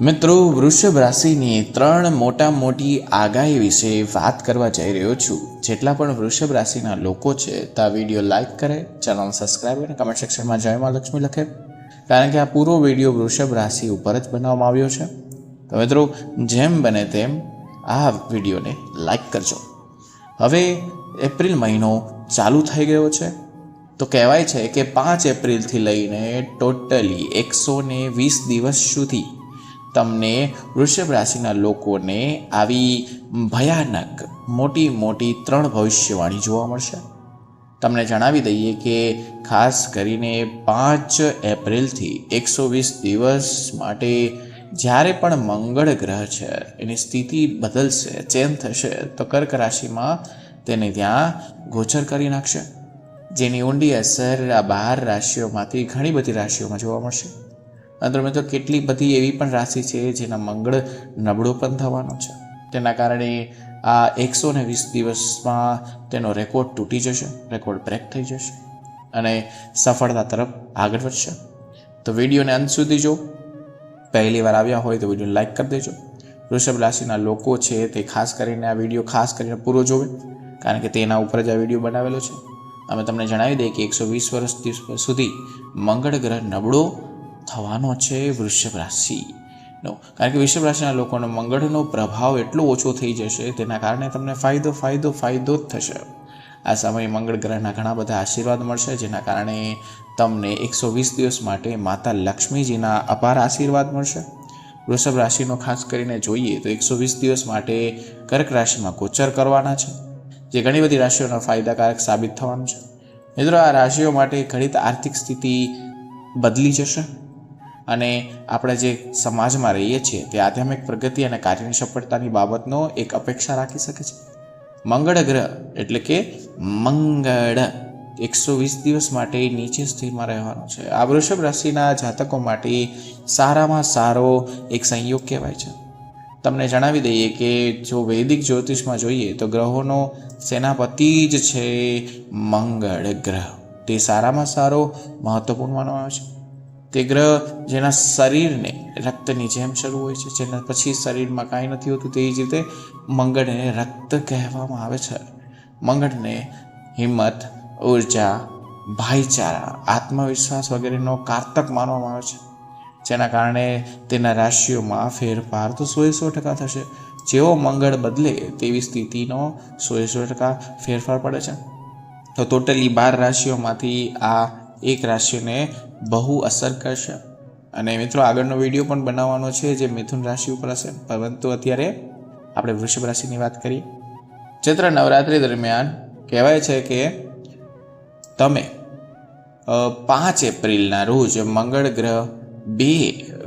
મિત્રો, વૃષભ રાશિની ત્રણ મોટા મોટી આગાહી વિશે વાત કરવા જઈ રહ્યો છું. જેટલા પણ વૃષભ રાશિના લોકો છે, તો આ વીડિયો લાઈક કરે, ચેનલ સબસ્ક્રાઈબ અને કમેન્ટ સેક્શનમાં જય માં લક્ષ્મી લખે. કારણ કે આ પૂરો વીડિયો વૃષભ રાશિ ઉપર જ બનાવવામાં આવ્યો છે. તો મિત્રો, જેમ બને તેમ આ વિડીયોને લાઈક કરજો. હવે એપ્રિલ મહિનો ચાલુ થઈ ગયો છે. તો કહેવાય છે કે પાંચ એપ્રિલથી લઈને ટોટલી એકસો વીસ દિવસ સુધી તમને વૃષભ રાશિના લોકોને આવી ભયાનક મોટી મોટી ત્રણ ભવિષ્યવાણી જોવા મળશે. તમને જણાવી દઈએ કે ખાસ કરીને પાંચ એપ્રિલથી એકસો વીસ દિવસ માટે જ્યારે પણ મંગળ ગ્રહ છે, એની સ્થિતિ બદલશે, ચેન્જ થશે, તો કર્ક રાશિમાં તેને ત્યાં ગોચર કરી નાખશે. જેની ઊંડી અસર આ બાર રાશિઓમાંથી ઘણી બધી રાશિઓમાં જોવા મળશે. અંદર મિત્રો કેટલી બધી એવી પણ રાશિ છે જેના મંગળ નબળો પણ થવાનો છે. તેના કારણે આ એકસો ને વીસ દિવસમાં તેનો રેકોર્ડ તૂટી જશે, રેકોર્ડ બ્રેક થઈ જશે અને સફળતા તરફ આગળ વધશે. તો વિડીયોને અંત સુધી જો પહેલી વાર આવ્યા હોય તો વિડીયોને લાઈક કરી દેજો. વૃષભ રાશિના લોકો છે તે ખાસ કરીને આ વીડિયો ખાસ કરીને પૂરો જોવે, કારણ કે તેના ઉપર જ આ વીડિયો બનાવેલો છે. અમે તમને જણાવી દઈએ કે એકસો વીસ વર્ષ સુધી મંગળ ગ્રહ નબળો થવાનો છે વૃષભ રાશિનો કારણ કે વૃષભ રાશિના લોકોનો મંગળનો પ્રભાવ એટલો ઓછો થઈ જશે, તેના કારણે તમને ફાયદો ફાયદો ફાયદો જ થશે. આ સમયે મંગળ ગ્રહના ઘણા બધા આશીર્વાદ મળશે, જેના કારણે તમને એકસો વીસ દિવસ માટે માતા લક્ષ્મીજીના અપાર આશીર્વાદ મળશે. વૃષભ રાશિનો ખાસ કરીને જોઈએ તો એકસો વીસ દિવસ માટે કર્ક રાશિમાં ગોચર કરવાના છે, જે ઘણી બધી રાશિઓનો ફાયદાકારક સાબિત થવાનું છે. મિત્રો, આ રાશિઓ માટે ઘડિત આર્થિક સ્થિતિ બદલી જશે. અને આપણે જે સમાજમાં રહીએ છીએ, તે આધ્યાત્મિક પ્રગતિ અને કાર્યની સફળતાની બાબતનો એક અપેક્ષા રાખી શકે છે. મંગળ ગ્રહ એટલે કે મંગળ એકસો વીસ દિવસ માટે નીચે સ્થિતિમાં રહેવાનો છે. આ વૃષભ રાશિના જાતકો માટે સારામાં સારો એક સંયોગ કહેવાય છે. તમને જણાવી દઈએ કે જો વૈદિક જ્યોતિષમાં જોઈએ, તો ગ્રહોનો સેનાપતિ જ છે મંગળ ગ્રહ. તે સારામાં સારો, મહત્વપૂર્ણ માનવામાં આવે છે. તે ગ્રહ જેના શરીરને રક્તની જેમ શરૂ હોય છે, જેના પછી શરીરમાં કાંઈ નથી હોતું તેવી જ રીતે મંગળને રક્ત કહેવામાં આવે છે. મંગળને હિંમત, ઊર્જા, ભાઈચારા, આત્મવિશ્વાસ વગેરેનો કારતક માનવામાં આવે છે. જેના કારણે તેના રાશિઓમાં ફેરફાર તો સોએ સો ટકા થશે. જેવો મંગળ બદલે તેવી સ્થિતિનો સોએ સો ટકા ફેરફાર પડે છે. તો ટોટલી બાર રાશિઓમાંથી આ એક રાશિને બહુ અસર કરશે. અને મિત્રો, આગળનો વીડિયો પણ બનાવવાનો છે જે મિથુન રાશિ ઉપર હશે. પરંતુ અત્યારે આપણે વૃષભ રાશિની વાત કરીએ. ચૈત્ર નવરાત્રિ દરમિયાન કહેવાય છે કે તમે પાંચ એપ્રિલના રોજ મંગળ ગ્રહ બે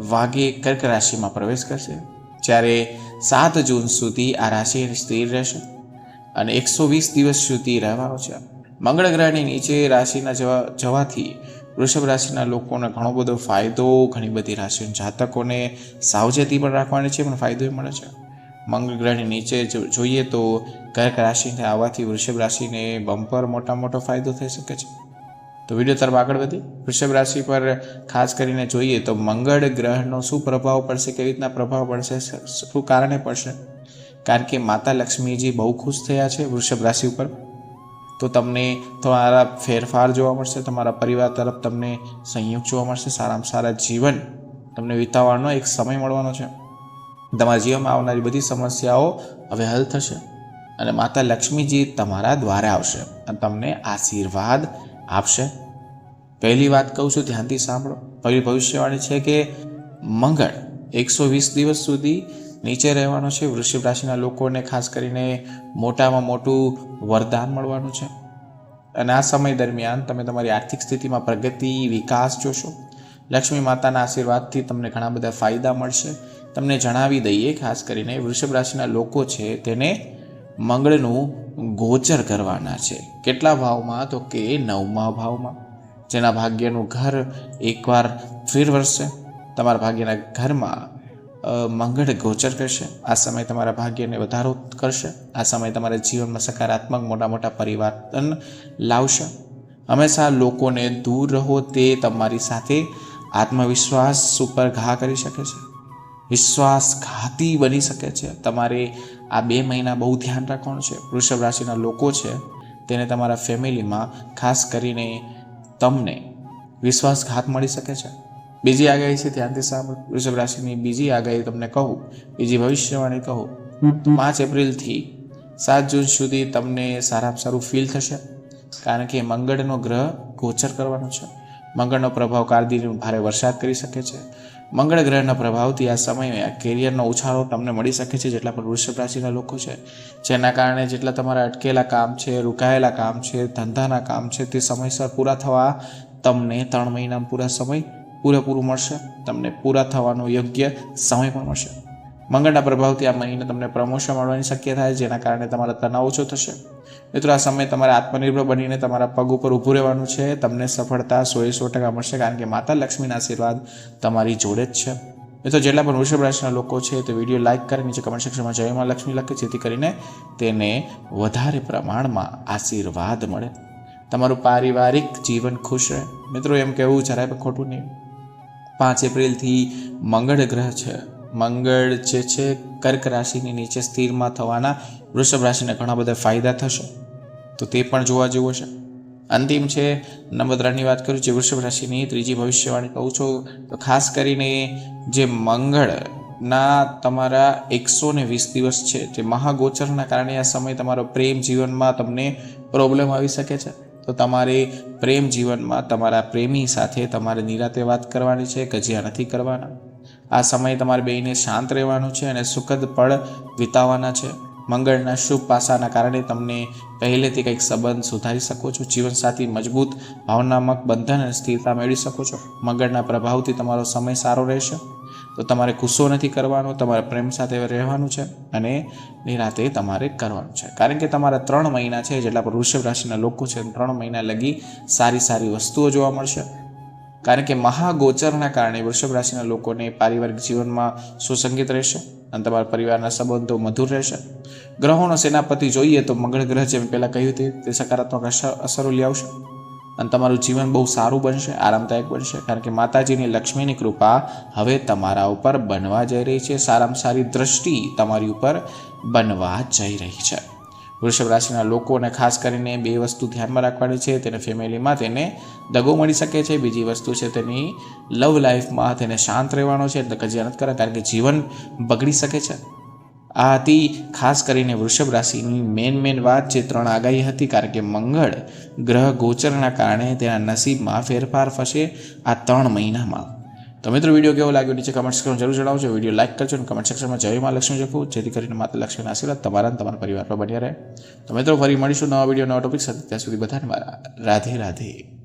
વાગે કર્ક રાશિમાં પ્રવેશ કરશે. જ્યારે સાત જૂન સુધી આ રાશિ સ્થિર રહેશે અને એકસો વીસ દિવસ સુધી રહેવાનો છે. મંગળ ગ્રહની નીચે રાશિના જવા, જવાથી વૃષભ રાશિના લોકોને ઘણો બધો ફાયદો, ઘણી બધી રાશિના જાતકોને સાવચેતી પણ રાખવાની છે, પણ ફાયદો મળે છે. મંગળ ગ્રહની નીચે જોઈએ તો કર્ક રાશિને આવવાથી વૃષભ રાશિને બમ્પર મોટા મોટો ફાયદો થઈ શકે છે. તો વીડિયો તરફ આગળ વધી. વૃષભ રાશિ પર ખાસ કરીને જોઈએ તો મંગળ ગ્રહનો શું પ્રભાવ પડશે, કેવી રીતના પ્રભાવ પડશે શું કારણે પડશે? કારણ કે માતા લક્ષ્મીજી બહુ ખુશ થયા છે વૃષભ રાશિ ઉપર. તો તમને તમારા ફેરફાર જોવા મળશે, તમારા પરિવાર તરફ તમને સંયોગ જોવા મળશે, સારામાં સારા જીવન તમને વિતાવવાનો એક સમય મળવાનો છે. તમારા જીવનમાં આવનારી બધી સમસ્યાઓ હવે હલ થશે અને માતા લક્ષ્મીજી તમારા દ્વારે આવશે અને તમને આશીર્વાદ આપશે. પહેલી વાત કહું છું, ધ્યાનથી સાંભળો. પહેલી ભવિષ્યવાણી છે કે મંગળ એકસો વીસ દિવસ સુધી નીચે રહેવાનો છે. વૃષભ રાશિના લોકોને ખાસ કરીને મોટામાં મોટું વરદાન મળવાનું છે. અને આ સમય દરમિયાન તમે તમારી આર્થિક સ્થિતિમાં પ્રગતિ, વિકાસ જોશો. લક્ષ્મી માતાના આશીર્વાદથી તમને ઘણા બધા ફાયદા મળશે. તમને જણાવી દઈએ, ખાસ કરીને વૃષભ રાશિના લોકો છે તેને મંગળનું ગોચર કરવાના છે. કેટલા ભાવમાં? તો કે નવમા ભાવમાં. જેના ભાગ્યનું ઘર એકવાર ફેર વરસશે તમારા ભાગ્યના ઘરમાં મંગળ ગોચર કરશે. આ સમય તમારા ભાગ્યને વધારો કરશે. આ સમય તમારા જીવનમાં સકારાત્મક મોટા મોટા પરિવર્તન લાવશે. હંમેશા લોકોને દૂર રહો, તે તમારી સાથે આત્મવિશ્વાસ ઉપર ઘા કરી શકે છે. વિશ્વાસઘાતી બની શકે છે. તમારે આ બે મહિના બહુ ધ્યાન રાખવાનું છે. વૃષભ રાશિના લોકો છે, તેને તમારા ફેમિલીમાં ખાસ કરીને તમને વિશ્વાસઘાત મળી શકે છે. બીજી આગાહી છે ધ્યાનથી સાંભળો. વૃષભ રાશિની બીજી આગાહી તમને કહું, બીજી ભવિષ્યવાણી કહું. પાંચ એપ્રિલથી સાત જૂન સુધી તમને સારામાં સારું ફીલ થશે. કારણ કે મંગળનો ગ્રહ ગોચર કરવાનો છે. મંગળનો પ્રભાવ કારકિર્દીમાં ભારે વરસાદ કરી શકે છે. મંગળ ગ્રહના પ્રભાવથી આ સમયે આ કેરિયરનો ઉછાળો તમને મળી શકે છે જેટલા પણ વૃષભ રાશિના લોકો છે. જેના કારણે જેટલા તમારા અટકેલા કામ છે, રોકાયેલા કામ છે, ધંધાના કામ છે તે સમયસર પૂરા થવા તમને ત્રણ મહિનામાં પૂરા સમય પૂરેપૂરું મળશે, તમને પૂરા થવાનો યોગ્ય સમય પણ મળશે. મંગળના પ્રભાવથી આ મહિને તમને પ્રમોશન મળવાની શક્યતા થાય જેના કારણે તમારો તણાવ ઓછો થશે. મિત્રો, આ સમય તમારે આત્મનિર્ભર બનીને તમારા પગ ઉપર ઊભું રહેવાનું છે. તમને સફળતા સો સો ટકા મળશે, કારણ કે માતા લક્ષ્મીના આશીર્વાદ તમારી જોડે જ છે. મિત્રો, જેટલા પણ વૃષભ રાશિના લોકો છે, તે વીડિયો લાઇક કરી નીચે કમેન્ટ સેક્શનમાં જય માં લક્ષ્મી લખે, જેથી કરીને તેને વધારે પ્રમાણમાં આશીર્વાદ મળે. તમારું પારિવારિક જીવન ખુશ રહે. મિત્રો, એમ કહેવું જરાય પણ ખોટું નહીં. પાંચ એપ્રિલથી મંગળ ગ્રહ છે. મંગળ જે છે, કર્ક રાશિની નીચે સ્થિરમાં થવાના વૃષભ રાશિને ઘણા બધા ફાયદા થશે. તો તે પણ જોવા જેવું છે અંતિમ છે નંબર વાત કરું, જે વૃષભ રાશિની ત્રીજી ભવિષ્યવાણી કહું છું, તો ખાસ કરીને જે મંગળના તમારા એકસો ને વીસ દિવસ છે જે મહાગોચરના કારણે આ સમય તમારો પ્રેમ જીવનમાં તમને પ્રોબ્લેમ આવી શકે છે. તો તમારે પ્રેમ જીવનમાં તમારા પ્રેમી સાથે તમારે નિરાતે વાત કરવાની છે કજિયા નથી કરવાના? આ સમયે તમારે બેને શાંત રહેવાનું છે અને સુખદ પળ વિતાવવાના છે. મંગળના શુભ પાસાના કારણે તમને પહેલેથી કંઈક સંબંધ સુધારી શકો છો. જીવનસાથી મજબૂત, ભાવનાત્મક બંધન અને સ્થિરતા મેળવી શકો છો. મંગળના પ્રભાવથી તમારો સમય સારો રહેશે. તો તમારે ગુસ્સો નથી કરવાનો, તમારે પ્રેમ સાથે રહેવાનું છે અને નિરાતે તમારે કરવાનું છે. કારણ કે તમારા ત્રણ મહિના છે, જેટલા પણ વૃષભ રાશિના લોકો છે, ત્રણ મહિના લગી સારી સારી વસ્તુઓ જોવા મળશે. કારણ કે મહાગોચરના કારણે વૃષભ રાશિના લોકોને પારિવારિક જીવનમાં સુસંગીત રહેશે અને તમારા પરિવારના સંબંધો મધુર રહેશે. ગ્રહોનો સેનાપતિ જોઈએ તો મંગળ ગ્રહ, જેમ પહેલાં કહ્યું તે તે સકારાત્મક અસરો લઈ આવશે. અને તમારું જીવન બહુ સારું બનશે, આરામદાયક બનશે, કારણ કે માતાજીની લક્ષ્મીની કૃપા હવે તમારા ઉપર બનવા જઈ રહી છે. સારામાં સારી દ્રષ્ટિ તમારી ઉપર બનવા જઈ રહી છે. વૃષભ રાશિના લોકોને ખાસ કરીને બે વસ્તુ ધ્યાનમાં રાખવાની છે. તેને ફેમિલીમાં તેને દગો મળી શકે છે. બીજી વસ્તુ છે તેની લવ લાઈફમાં તેને શાંત રહેવાનો છે. એટલે કજિયાનત કરે, કારણ કે જીવન બગડી શકે છે. આ હતી ખાસ કરીને વૃષભ રાશિની મેન મેન વાત જે ત્રણ આગાહી હતી, કારણ કે મંગળ ગ્રહ ગોચરના કારણે તેના નસીબમાં ફેરફાર થશે આ ત્રણ મહિનામાં. તો મિત્રો, વીડિયો કેવો લાગ્યો નીચે કમેન્ટ સેક્શનમાં જરૂર જણાવજો. વીડિયો લાઇક કરજો અને કમેન્ટ સેક્શનમાં જય માં લક્ષ્મી લખવું જેથી કરીને માતા લક્ષ્મીના આશીર્વાદ તમારા અને તમારા પરિવારમાં પર બન્યા રહે. તો મિત્રો, ફરી મળીશું નવા વીડિયો, નવા ટોપિક સાથે. ત્યાં સુધી બધાને મારા રાધે રાધે.